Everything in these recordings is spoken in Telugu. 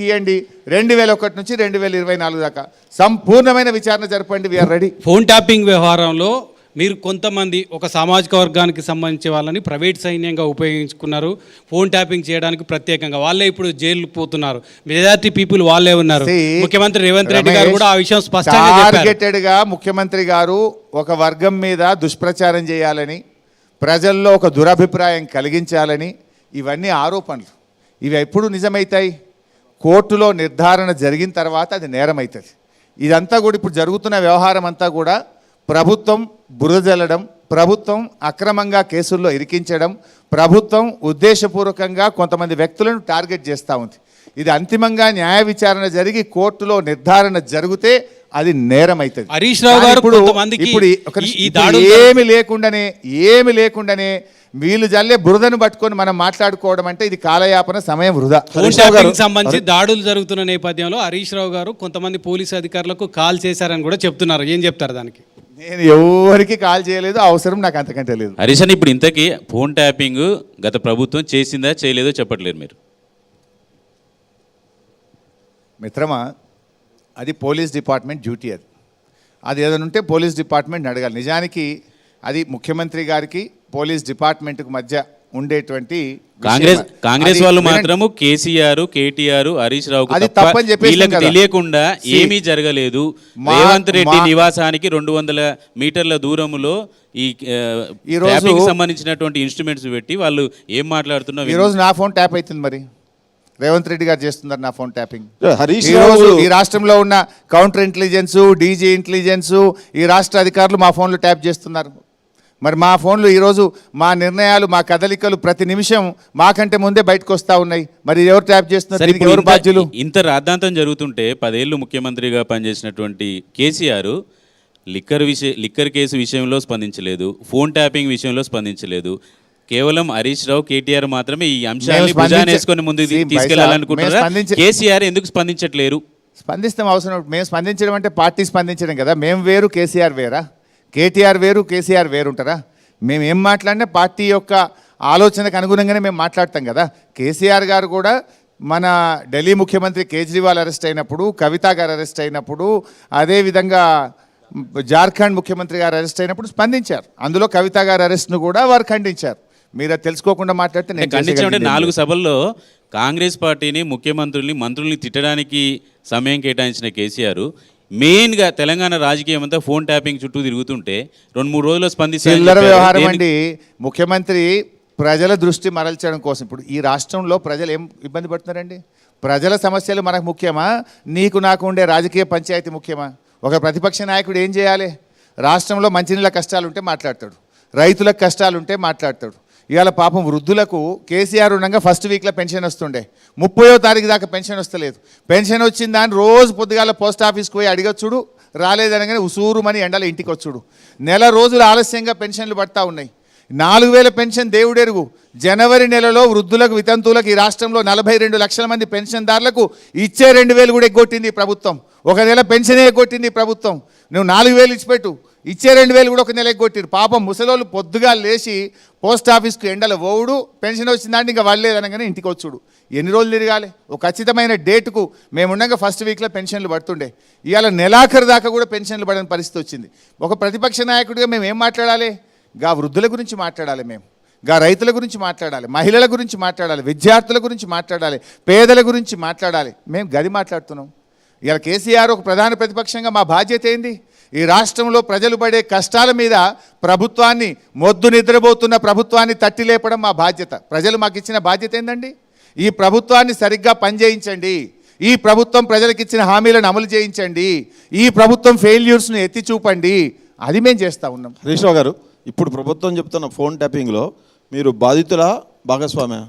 మీకు ఇవ్వండి రెండు వేల ఒకటి నుంచి రెండు వేల ఇరవై నాలుగు దాకా. సంపూర్ణమైన విచారణ జరపండి we are ready phone tapping వ్యవహారంలో మీరు కొంతమంది ఒక సామాజిక వర్గానికి సంబంధించి వాళ్ళని ప్రైవేట్ సైన్యంగా ఉపయోగించుకున్నారు. ఫోన్ ట్యాపింగ్ చేయడానికి ప్రత్యేకంగా. వాళ్ళే ఇప్పుడు జైలు పోతున్నారు. మెజారిటీ పీపుల్ వాళ్ళే ఉన్నారు. ముఖ్యమంత్రి రేవంత్ రెడ్డి గారు కూడా ఆ విషయం స్పష్టంగా చెప్పారు. టార్గెటెడ్గా ముఖ్యమంత్రి గారు ఒక వర్గం మీద దుష్ప్రచారం చేయాలని ప్రజల్లో ఒక దురభిప్రాయం కలిగించాలని ఇవన్నీ ఆరోపణలు. ఇవి ఎప్పుడు నిజమవుతాయి కోర్టులో నిర్ధారణ జరిగిన తర్వాత అది నేరం అవుతుంది ఇదంతా కూడా ఇప్పుడు జరుగుతున్న వ్యవహారం అంతా కూడా ప్రభుత్వం బురదల్లడం ప్రభుత్వం అక్రమంగా కేసుల్లో ఇరికించడం ప్రభుత్వం ఉద్దేశపూర్వకంగా కొంతమంది వ్యక్తులను టార్గెట్ చేస్తూ ఉంది. ఇది అంతిమంగా న్యాయ విచారణ జరిగి కోర్టులో నిర్ధారణ జరిగితే అది నేరం అవుతుంది హరీష్ రావు గారు ఇప్పుడు ఇప్పుడు ఏమి లేకుండానే ఏమి లేకుండానే వీళ్ళు జల్లే బురదను పట్టుకొని మనం మాట్లాడుకోవడం అంటే ఇది కాలయాపన సమయం వృధా. ఫోన్ ట్యాపింగ్ సంబంధించి దాడులు జరుగుతున్న నేపథ్యంలో హరీష్ రావు గారు కొంతమంది పోలీసు అధికారులకు కాల్ చేశారని కూడా చెప్తున్నారు. ఏం చెప్తారు దానికి? నేను ఎవరికి కాల్ చేయలేదు అవసరం నాకు అంతకంటే లేదు హరీష్ అని ఇప్పుడు ఇంతకీ ఫోన్ ట్యాపింగ్ గత ప్రభుత్వం చేసిందా చేయలేదో చెప్పట్లేరు మీరు. మిత్రమా అది పోలీస్ డిపార్ట్మెంట్ డ్యూటీ అది. అది ఏదైనా ఉంటే పోలీస్ డిపార్ట్మెంట్ అడగాలి. నిజానికి అది ముఖ్యమంత్రి గారికి పోలీస్ డిపార్ట్మెంట్కి మధ్య ఉండేటువంటి. కాంగ్రెస్ కాంగ్రెస్ వాళ్ళు. మాత్రము కేసీఆర్ కేటీఆర్ హరీష్ రావు అది తప్పని చెప్పేసి వీళ్ళకి. తెలియకుండా ఏమీ జరగలేదు రేవంత్ రెడ్డి నివాసానికి రెండు వందల మీటర్ల దూరంలో ఈ ఈ రోజు- సంబంధించినటువంటి ఇన్స్ట్రుమెంట్స్ పెట్టి వాళ్ళు ఏం మాట్లాడుతున్నా ఈ రోజు నా ఫోన్ ట్యాప్ అవుతుంది మరి రేవంత్ రెడ్డి గారు చేస్తున్నారు నా ఫోన్ ట్యాపింగ్ హరీష్ ఈ రోజు ఈ రాష్ట్రంలో ఉన్న కౌంటర్ ఇంటెలిజెన్స్ డీజీ ఇంటెలిజెన్స్ ఈ రాష్ట్ర అధికారులు మా ఫోన్లు ట్యాప్ చేస్తున్నారు మరి మా ఫోన్లు ఈరోజు మా నిర్ణయాలు మా కదలికలు ప్రతి నిమిషం మాకంటే ముందే బయటకు వస్తూ ఉన్నాయి. మరి ఎవరు ట్యాప్ చేస్తున్నారు? ఎవరు బాధ్యులు? ఇంత రాద్ధాంతం జరుగుతుంటే పదేళ్ళు ముఖ్యమంత్రిగా పనిచేసినటువంటి కేసీఆర్ లిక్కర్ విషయ లిక్కర్ కేసు విషయంలో స్పందించలేదు ఫోన్ ట్యాపింగ్ విషయంలో స్పందించలేదు. కేవలం హరీష్ రావు కేటీఆర్ మాత్రమే ఈ అంశాన్ని వేసుకొని ముందుకు తీసుకెళ్ళాలనుకుంటున్నారా? కేసీఆర్ ఎందుకు స్పందించట్లేరు స్పందిస్తాం అవసరం మేము స్పందించడం అంటే పార్టీ స్పందించడం కదా మేము వేరు కేసీఆర్ వేరా? కేటీఆర్ వేరు కేసీఆర్ వేరు ఉంటారా మేము ఏం మాట్లాడినా పార్టీ యొక్క ఆలోచనకు అనుగుణంగానే మేము మాట్లాడతాం కదా. కేసీఆర్ గారు కూడా మన ఢిల్లీ ముఖ్యమంత్రి కేజ్రీవాల్ అరెస్ట్ అయినప్పుడు కవిత గారు అరెస్ట్ అయినప్పుడు అదేవిధంగా జార్ఖండ్ ముఖ్యమంత్రి గారు అరెస్ట్ అయినప్పుడు స్పందించారు. అందులో కవిత గారి అరెస్ట్ను కూడా వారు ఖండించారు. మీరు అది తెలుసుకోకుండా మాట్లాడితే నేను ఖండించామంటే నాలుగు. సభల్లో కాంగ్రెస్ పార్టీని ముఖ్యమంత్రుల్ని మంత్రుల్ని తిట్టడానికి సమయం కేటాయించిన కేసీఆర్. మెయిన్గా తెలంగాణ రాజకీయం అంతా ఫోన్ ట్యాపింగ్ చుట్టూ తిరుగుతుంటే రెండు మూడు చిల్లర చెప్పారు. వ్యవహారం అండి. ముఖ్యమంత్రి ప్రజల దృష్టి మరల్చడం కోసం ఇప్పుడు ఈ రాష్ట్రంలో ప్రజలు ఏం ఇబ్బంది పడుతున్నారండి? ప్రజల సమస్యలు మనకు ముఖ్యమా? నీకు నాకు ఉండే రాజకీయ పంచాయతీ ముఖ్యమా? ఒక ప్రతిపక్ష నాయకుడు ఏం చేయాలి? రాష్ట్రంలో మంచినీళ్ళ కష్టాలు ఉంటే మాట్లాడతాడు. రైతులకు కష్టాలు ఉంటే మాట్లాడతాడు. ఇవాళ పాపం వృద్ధులకు కేసీఆర్ ఉండగా ఫస్ట్ వీక్లో పెన్షన్ వస్తుండే. ముప్పయో తారీఖు దాకా పెన్షన్ వస్తలేదు. పెన్షన్ వచ్చిన దాన్ని రోజు పొద్దుగాల పోస్ట్ ఆఫీస్కి పోయి అడిగొచ్చుడు రాలేదనగానే ఉసూరుమని ఎండల ఇంటికి వచ్చుడు నెల రోజులు ఆలస్యంగా పెన్షన్లు పడతా ఉన్నాయి. నాలుగు వేల పెన్షన్ దేవుడెరుగు. జనవరి నెలలో వృద్ధులకు వితంతువులకు ఈ రాష్ట్రంలో నలభై రెండు లక్షల మంది పెన్షన్దారులకు ఇచ్చే రెండు వేలు కూడా ఎగ్గొట్టింది ప్రభుత్వం. ఒక నెల పెన్షనే ఎగ్గొట్టింది ప్రభుత్వం. నువ్వు నాలుగు వేలు ఇచ్చిపెట్టు. ఇచ్చే రెండు వేలు కూడా ఒక నెలకి కొట్టిరు. పాపం ముసలోళ్ళు పొద్దుగా లేచి పోస్ట్ ఆఫీస్కు ఎండలు ఓవుడు పెన్షన్ వచ్చిందంటే ఇంకా వాళ్ళేదనగానే ఇంటికి వచ్చుడు. ఎన్ని రోజులు తిరగాలి? ఒక ఖచ్చితమైన డేటుకు మేము ఫస్ట్ వీక్లో పెన్షన్లు పడుతుండే. ఇవాళ నెలాఖరు దాకా కూడా పెన్షన్లు పడని పరిస్థితి వచ్చింది. ఒక ప్రతిపక్ష నాయకుడిగా మేము ఏం మాట్లాడాలి? గా వృద్ధుల గురించి మాట్లాడాలి మేము. గా రైతుల గురించి మాట్లాడాలి. మహిళల గురించి మాట్లాడాలి. విద్యార్థుల గురించి మాట్లాడాలి. పేదల గురించి మాట్లాడాలి. మేము గది మాట్లాడుతున్నాం. ఇవాళ కేసీఆర్ ఒక ప్రధాన ప్రతిపక్షంగా మా బాధ్యత ఏంది? ఈ రాష్ట్రంలో ప్రజలు పడే కష్టాల మీద ప్రభుత్వాన్ని మొద్దు నిద్రపోతున్న ప్రభుత్వాన్ని తట్టి లేపడం మా బాధ్యత. ప్రజలు మాకు ఇచ్చిన బాధ్యత ఏందండి? ఈ ప్రభుత్వాన్ని సరిగ్గా పనిచేయించండి. ఈ ప్రభుత్వం ప్రజలకు ఇచ్చిన హామీలను అమలు చేయించండి. ఈ ప్రభుత్వం ఫెయిల్యూర్స్ను ఎత్తి చూపండి. అది మేము చేస్తూ ఉన్నాం. హరీష్ గారు ఇప్పుడు ప్రభుత్వం చెప్తున్న ఫోన్ ట్యాపింగ్లో మీరు బాధితుల భాగస్వామ్య?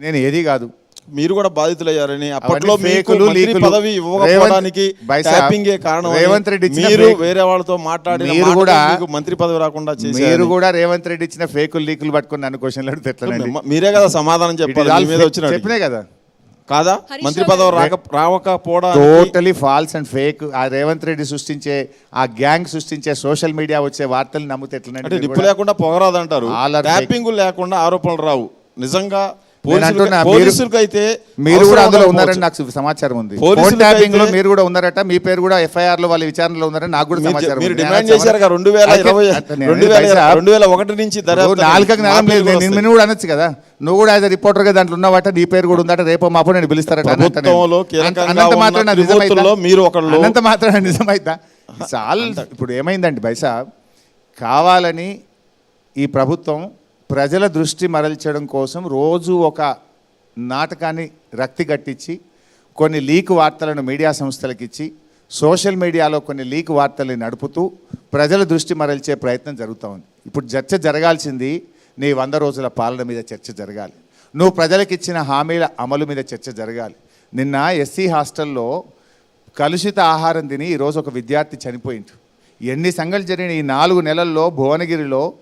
నేను ఏది కాదు. మీరు కూడా బాధితులయ్యారని అప్పట్లో అవన్నీ మీకు ఫేకులు, మంత్రి లీకులు. పదవి ఇవ్వకపోవడానికి ట్యాపింగే కారణం రేవంత్ రెడ్డి మీరు వేరే వాళ్ళతో మాట్లాడిన మీరు కూడా- మీకు మంత్రి పదవి రాకుండా మీరు కూడా రేవంత్ రెడ్డి ఇచ్చిన ఫేకులు లీకులు పట్టుకుని నన్ను క్వశ్చన్లు అడిగితే? మీరే కదా సమాధానం చెప్పాలి మీద. వచ్చిన చెప్పినే కదా కాదా మంత్రి పదవి రాక రావకపోవడానికి టోటలీ ఫాల్స్ అండ్ ఫేక్ ఆ రేవంత్ రెడ్డి సృష్టించే ఆ గ్యాంగ్ సృష్టించే సోషల్ మీడియా వచ్చే వార్తలు నమ్మితే ఎట్లనండి అంటే నిప్పు? లేకుండా పొగరాదంటారు. ట్యాపింగ్ లేకుండా ఆరోపణలు రావు నిజంగా అంటున్నా, మీరు- కూడా అందులో ఉన్నారని. నాకు సమాచారం ఉంది ఫోన్ ట్యాపింగ్లో మీరు కూడా ఉన్నారట మీ పేరు కూడా ఎఫ్ఐఆర్లో వాళ్ళ విచారణలో ఉన్నారని నాకు కూడా సమాచారం మీరు. డిమాండ్ చేశారు రెండు వేల ఇరవై రెండు వేల రెండు వేల ఒకటి నుంచి నాలుగకు మా నెల నేను కూడా అనొచ్చు కదా నువ్వు కూడా యాజ్ రిపోర్టర్గా దాంట్లో ఉన్నవాట నీ పేరు కూడా ఉందట రేపు మాపు నేను పిలుస్తారట అని అంటా నేను. ప్రభుత్వంలో కీలకంగా అంత- అన్నంత ఉన్న మాత్రాన త్రిమూర్తుల్లో నిజమైతా? మీరు ఒకళ్ళు. అన్నంత మాత్రాన నిజమైతా చాలా ఇప్పుడు ఏమైందండి బైసా కావాలని ఈ ప్రభుత్వం ప్రజల దృష్టి మరల్చడం కోసం రోజు ఒక నాటకాన్ని రక్తి కట్టించి కొన్ని లీక్ వార్తలను మీడియా సంస్థలకు ఇచ్చి సోషల్ మీడియాలో కొన్ని లీక్ వార్తల్ని నడుపుతూ ప్రజల దృష్టి మరల్చే ప్రయత్నం జరుగుతూ ఉంది. ఇప్పుడు చర్చ జరగాల్సింది నీ వంద రోజుల పాలన మీద చర్చ జరగాలి. నువ్వు ప్రజలకు ఇచ్చిన హామీల అమలు మీద చర్చ జరగాలి. నిన్న ఎస్సీ హాస్టల్లో కలుషిత ఆహారం తిని ఈరోజు ఒక విద్యార్థి చనిపోయిండు. ఎన్ని సంఘటనలు జరిగిన ఈ నాలుగు నెలల్లో భువనగిరిలో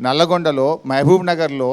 నల్లగొండలో మహబూబ్ నగర్లో